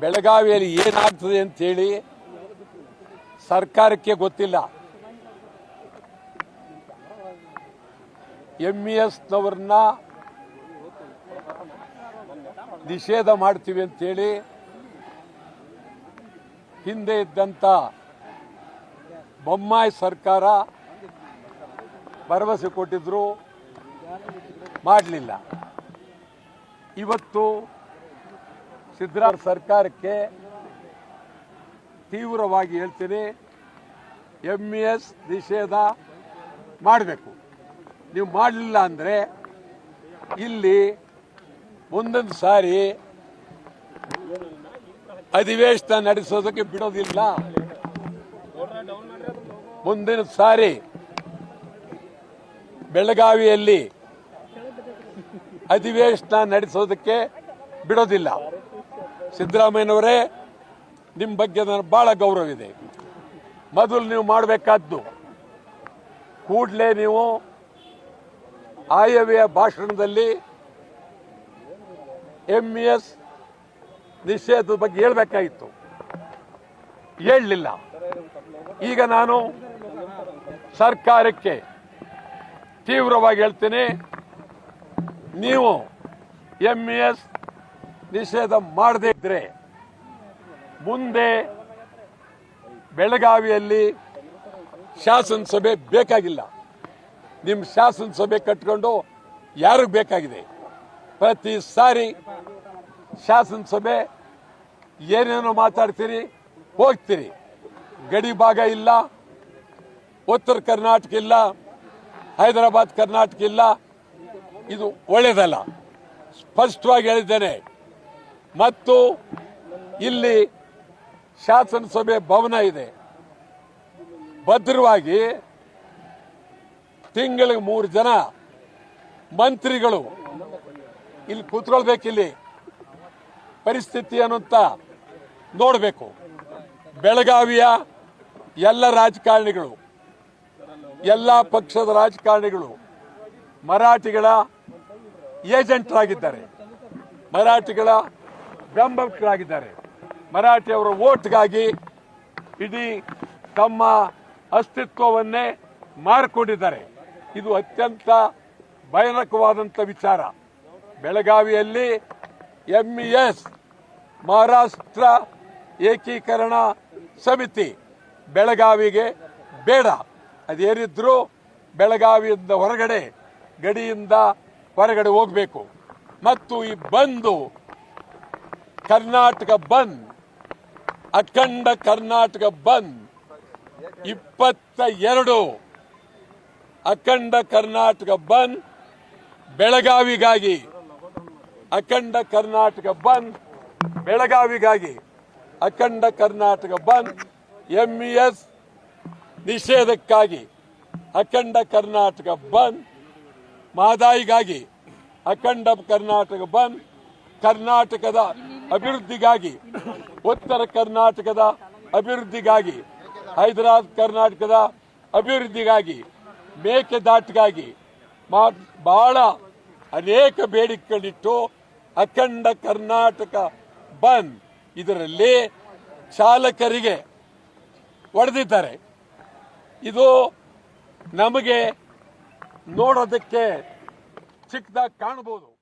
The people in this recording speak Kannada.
ಬೆಳಗಾವಿಯಲ್ಲಿ ಏನಾಗ್ತದೆ ಅಂತೇಳಿ ಸರ್ಕಾರಕ್ಕೆ ಗೊತ್ತಿಲ್ಲ. ಎಂ ಇ ಎಸ್ನವ್ರನ್ನ ನಿಷೇಧ ಮಾಡ್ತೀವಿ ಅಂತೇಳಿ ಹಿಂದೆ ಇದ್ದಂಥ ಬೊಮ್ಮಾಯಿ ಸರ್ಕಾರ ಭರವಸೆ ಕೊಟ್ಟಿದ್ರು, ಮಾಡಲಿಲ್ಲ. ಇವತ್ತು ಸಿದ್ದರಾಮಯ್ಯ ಸರ್ಕಾರಕ್ಕೆ ತೀವ್ರವಾಗಿ ಹೇಳ್ತೀನಿ ಎಂ ಇ ಎಸ್ ನಿಷೇಧ ಮಾಡಬೇಕು. ನೀವು ಮಾಡಲಿಲ್ಲ ಅಂದರೆ ಇಲ್ಲಿ ಮುಂದೊಂದು ಸಾರಿ ಅಧಿವೇಶನ ನಡೆಸೋದಕ್ಕೆ ಬಿಡೋದಿಲ್ಲ. ಮುಂದಿನ ಸಾರಿ ಬೆಳಗಾವಿಯಲ್ಲಿ ಅಧಿವೇಶನ ನಡೆಸೋದಕ್ಕೆ ಬಿಡೋದಿಲ್ಲ. ಸಿದ್ದರಾಮಯ್ಯನವರೇ ನಿಮ್ಮ ಬಗ್ಗೆ ನನಗೆ ಭಾಳ ಗೌರವ ಇದೆ. ಮೊದಲು ನೀವು ಮಾಡಬೇಕಾದ್ದು, ಕೂಡಲೇ ನೀವು ಆಯವ್ಯ ಭಾಷಣದಲ್ಲಿ ಎಂ ಎಸ್ ನಿಷೇಧದ ಬಗ್ಗೆ ಹೇಳಬೇಕಾಗಿತ್ತು. ಹೇಳಲಿಲ್ಲ. ಈಗ ನಾನು ಸರ್ಕಾರಕ್ಕೆ ತೀವ್ರವಾಗಿ ಹೇಳ್ತೇನೆ, ನೀವು ಎಂ ಎಸ್ ನಿಷೇಧ ಮಾಡದೇ ಇದ್ರೆ ಮುಂದೆ ಬೆಳಗಾವಿಯಲ್ಲಿ ಶಾಸನ ಸಭೆ ಬೇಕಾಗಿಲ್ಲ. ನಿಮ್ಮ ಶಾಸನಸಭೆ ಕಟ್ಕೊಂಡು ಯಾರಿಗೆ ಬೇಕಾಗಿದೆ? ಪ್ರತಿ ಸಾರಿ ಶಾಸನ ಸಭೆ ಏನೇನೋ ಮಾತಾಡ್ತೀರಿ, ಹೋಗ್ತೀರಿ. ಗಡಿ ಭಾಗ ಇಲ್ಲ, ಉತ್ತರ ಕರ್ನಾಟಕ ಇಲ್ಲ, ಹೈದರಾಬಾದ್ ಕರ್ನಾಟಕ ಇಲ್ಲ, ಇದು ಒಳ್ಳೆಯದಲ್ಲ ಸ್ಪಷ್ಟವಾಗಿ ಹೇಳಿದ್ದೇನೆ ಮತ್ತು ಇಲ್ಲಿ ಶಾಸನಸಭೆ ಭವನ ಇದೆ. ಭದ್ರವಾಗಿ ತಿಂಗಳಿಗೆ ಮೂರು ಜನ ಮಂತ್ರಿಗಳು ಇಲ್ಲಿ ಕೂತ್ಕೊಳ್ಬೇಕಿಲ್ಲಿ ಪರಿಸ್ಥಿತಿ ಅನ್ನುತ್ತ ನೋಡಬೇಕು. ಬೆಳಗಾವಿಯ ಎಲ್ಲ ರಾಜಕಾರಣಿಗಳು, ಎಲ್ಲ ಪಕ್ಷದ ರಾಜಕಾರಣಿಗಳು ಮರಾಠಿಗಳ ಏಜೆಂಟ್ರಾಗಿದ್ದಾರೆ. ಮರಾಠಿಗಳ ಬೆಂಬಲಿಗರಾಗಿದ್ದಾರೆ ಮರಾಠಿಯವರ ಓಟ್ಗಾಗಿ ಇಡೀ ತಮ್ಮ ಅಸ್ತಿತ್ವವನ್ನೇ ಮಾರಿಕೊಂಡಿದ್ದಾರೆ. ಇದು ಅತ್ಯಂತ ಭಯಾನಕವಾದಂಥ ವಿಚಾರ. ಬೆಳಗಾವಿಯಲ್ಲಿ ಎಂಇಎಸ್ ಮಹಾರಾಷ್ಟ್ರ ಏಕೀಕರಣ ಸಮಿತಿ ಬೆಳಗಾವಿಗೆ ಬೇಡ. ಅದೇನಿದ್ರೂ ಬೆಳಗಾವಿಯಿಂದ ಹೊರಗಡೆ, ಗಡಿಯಿಂದ ಹೊರಗಡೆ ಹೋಗಬೇಕು. ಮತ್ತು ಈ ಬಂದು ಕರ್ನಾಟಕ ಬಂದ್, ಅಖಂಡ ಕರ್ನಾಟಕ ಬಂದ್. ಇಪ್ಪತ್ತ ಎರಡು ಅಖಂಡ ಕರ್ನಾಟಕ ಬಂದ್, ಬೆಳಗಾವಿಗಾಗಿ. ಅಖಂಡ ಕರ್ನಾಟಕ ಬಂದ್, ಬೆಳಗಾವಿಗಾಗಿ. ಅಖಂಡ ಕರ್ನಾಟಕ ಬಂದ್ ಎಂಇಎಸ್ ನಿಷೇಧಕ್ಕಾಗಿ. ಅಖಂಡ ಕರ್ನಾಟಕ ಬಂದ್, ಮಾದಾಯಿಗಾಗಿ. ಅಖಂಡ ಕರ್ನಾಟಕ ಬಂದ್, ಕರ್ನಾಟಕದ ಅಭಿವೃದ್ಧಿಗಾಗಿ ಉತ್ತರ ಕರ್ನಾಟಕದ ಅಭಿವೃದ್ಧಿಗಾಗಿ, ಹೈದರಾಬಾದ್ ಕರ್ನಾಟಕದ ಅಭಿವೃದ್ಧಿಗಾಗಿ, ಮೇಕೆದಾಟಿಗಾಗಿ ಬಹಳ ಅನೇಕ ಬೇಡಿಕೆಗಳಿಟ್ಟು ಅಖಂಡ ಕರ್ನಾಟಕ ಬಂದ್ ಇದರಲ್ಲಿ ಚಾಲಕರಿಗೆ ಒಡೆದಿದ್ದಾರೆ. ಇದು ನಮಗೆ ನೋಡೋದಕ್ಕೆ ಚಿಕ್ಕದಾಗಿ ಕಾಣಬಹುದು.